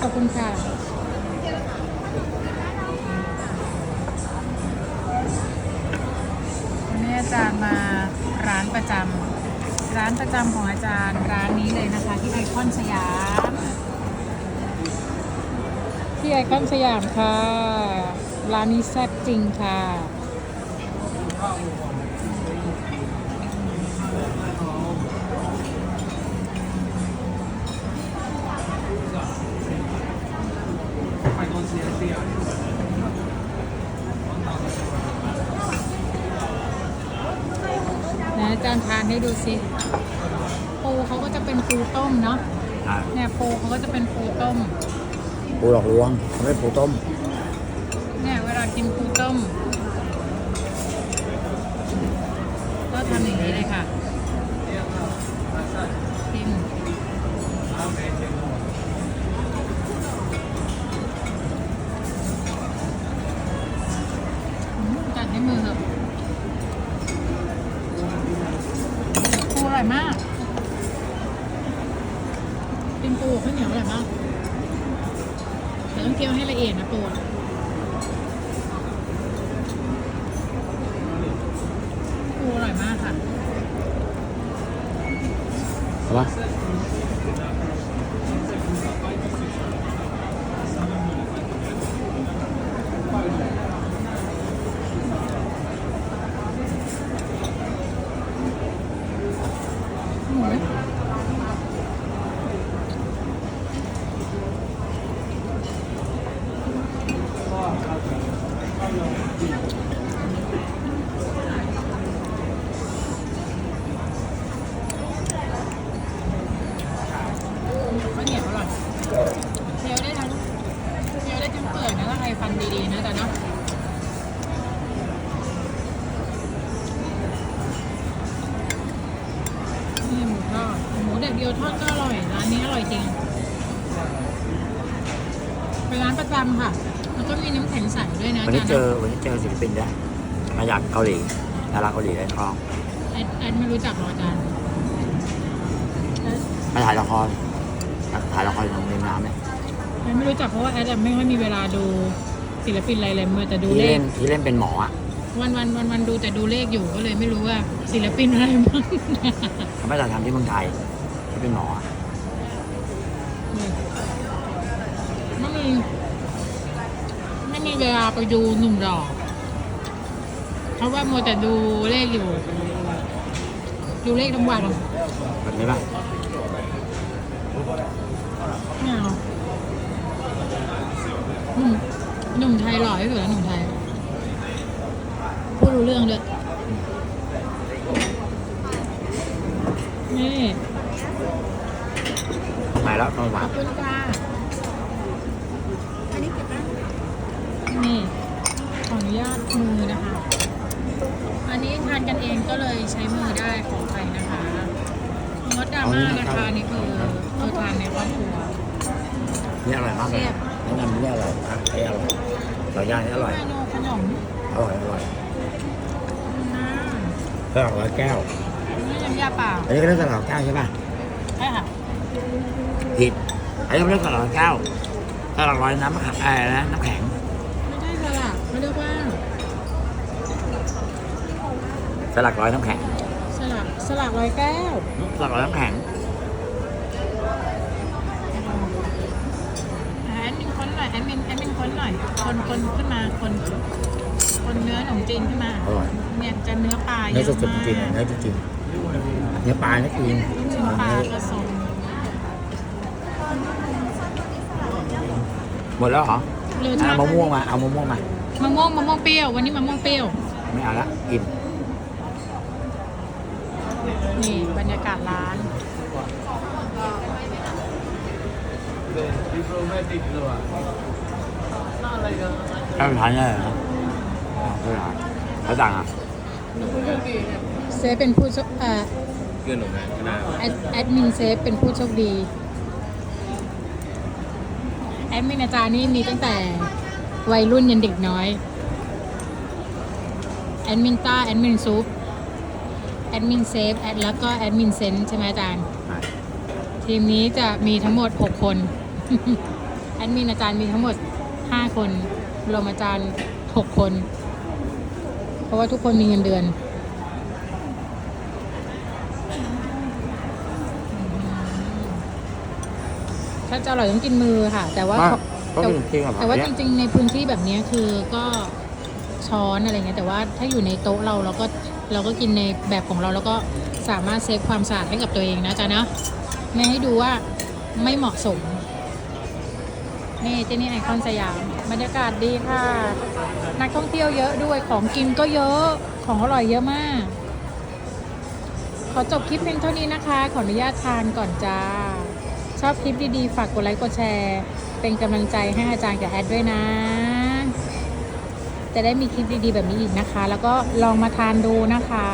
ขอบคุณค่ะวันนี้อาจารย์มาร้านประจำร้านประจำของอาจารย์ร้านนี้เลยนะคะ ที่ไอคอนสยาม ที่ไอคอนสยามค่ะ ร้านนี้แซ่บจริงค่ะ จารย์ทานให้ดูสิปูเขาก็จะเป็นปูต้มเนาะอะเนี่ยปูเขาก็จะเป็นปูต้ม ปูหลอกลวงไม่ใช่ปูต้ม เนี่ยเวลากินปูต้ม ก็ทำอย่างนี้เลยค่ะ มากเป็นปูข้าวเหนียวอร่อยมากแต่ต้องเคี่ยวให้ละเอียดนะปูปูอร่อยมากค่ะเอ ข้าวเหนียวอร่อยเคี้ยวได้ทั้งเคี้ยวได้ทั้งเปลือกนะถ้าใครฟันดีๆนะแต่เนาะนี่หมูทอดหมูแดดเดียวทอดก็อร่อยร้านนี้อร่อยจริง เป็นร้านประจำค่ะ แล้วก็มีน้ำแข็งใสด้วยนะวันนี้อาเจจารอย์วันนี้เจอศิลปินด้วยมาจากเกาหลีดาราเกาหลีได้คลองแอดแอดไม่รู้จักหรออาจารย์แอดมาถ่ายละครถ่ายละครอยู่ในน้ำเนี่ยแอดไม่รู้จักเพราะว่าแอดอะไม่ค่อยมีเวลาดูศิลปินอะไรเลยมัวแต่ดูที่เลเล่ขนที่เล่นเป็นหมออะวันวันวันวันดูแต่ดูเลขอยู่ก็เลยไม่รู้ว่าศิลปินอะไรบ้างเขาไม่ได้ทำที่เมืองไทยที่เป็นหมอ ไม่มีไม่มีเวลาไปดูหนุ่มหล่อเพราะว่ามัวแต่ดูเลขอยู่ ดูเลขทั้งวันแบบนี้ป่ะไม่เอาหนุ่มหนุ่มไทยหล่อที่สุดแล้วหนุ่มไทยพูดรู้เรื่องด้วยนี่ถ่ายแล้วต้องขมาอบคุณค่ะอันนี้เก็บนะ นี่ ขออนุญาตมือนะคะ อันนี้ทานกันเองก็เลยใช้มือได้ของใครนะคะงดดราม่านะคะอันนี่คือเราทานในครอบครัว นี่อร่อยมากเลยเทียบแนะนำนี่อร่อยครับไอ้อร่อยหลายอย่างนี่อร่อย เมนูขนมอร่อยอร่อยนะสลัดร้อยแก้ว นี่น้ำยาเปล่าอันนี้ก็เรียกสลัดร้อยแก้วใช่ป่ะใช่ค่ะผิดอันนี้เขาเรียกสลัดร้อยแก้วสลัดร้อยน้ำมะขามอะไรนะน้ำแข็งไม่ใช่สลัด เขาเรียกว่าสลัดร้อยน้ำแข็งสลัดสลัดร้อยแก้วสลัดร้อยน้ำแข็งแอดมินค้นหน่อยแอดมินแอดมินค้นหน่อย คนคนขึ้นมาคน คนเนื้อขนมจีนขึ้นมาอร่อยเนี่ยจะเนื้อปลาเยเนื้ออะสดมาๆจริงๆก เนื้อจริงๆเนื้อปลาเนื้อครีมชิ้นปลาผสมหมดแล้วเหรอ หรือเอามะม่วงมาเอามะม่วงมา มะม่วงมะม่วงเปรี้ยว วันนี้มะม่วงเปรี้ยว ไม่เอาละอิ่มนี่บรรยากาศร้านถ้าไปทานได้เหรอไม่ทานเขาสั่งอะเซฟเป็นผู้โชคเอ่อเพื่อนหนูไหมคณะแอดแอดมินเซฟเป็นผู้โชคดี แอดมินอาจารย์นี่มีตั้งแต่ วัยรุ่นยันเด็กน้อย แอดมินต้าแอดมินซุปแอดมินเซฟแอดแล้วก็แอดมินเซนใช่ไหมอาจารย์ ทีมนี้จะมีทั้งหมด 6 คน แอดมินอาจารย์มีทั้งหมด 5 คนรวมอาจารย์ 6 คน เพราะว่าทุกคนมีเงินเดือนถ้าจะอร่อยต้องกินมือค่ะ แต่ว่า มาเขาก็จริงๆอะแต่ว่าผัจกเนี่ยริงๆในพื้นที่แบบเนี้ยคือก็ช้อนอะไรเงี้ยแต่ว่าถ้าอยู่ในโต๊ะเราเราก็เราก็กินในแบบของเราแล้วก็สามารถเซฟความสะอาดให้กับตัวเองนะจ๊ะเนาะไม่ให้ดูว่าไม่เหมาะสมนี่ที่นี่ไอคอนสยามบรรยากาศดีค่ะ นักท่องเที่ยวเยอะด้วยของกินก็เยอะของอร่อยเยอะมาก ขอจบคลิปเพียงเท่านี้นะคะ ขออนุญาตทานก่อนจ้า ชอบคลิปดีๆ ฝากกดไลค์กดแชร์ เป็นกำลังใจให้อาจารย์กับแอดด้วยนะ จะได้มีคลิปดีๆ แบบนี้อีกนะคะ แล้วก็ลองมาทานดูนะคะ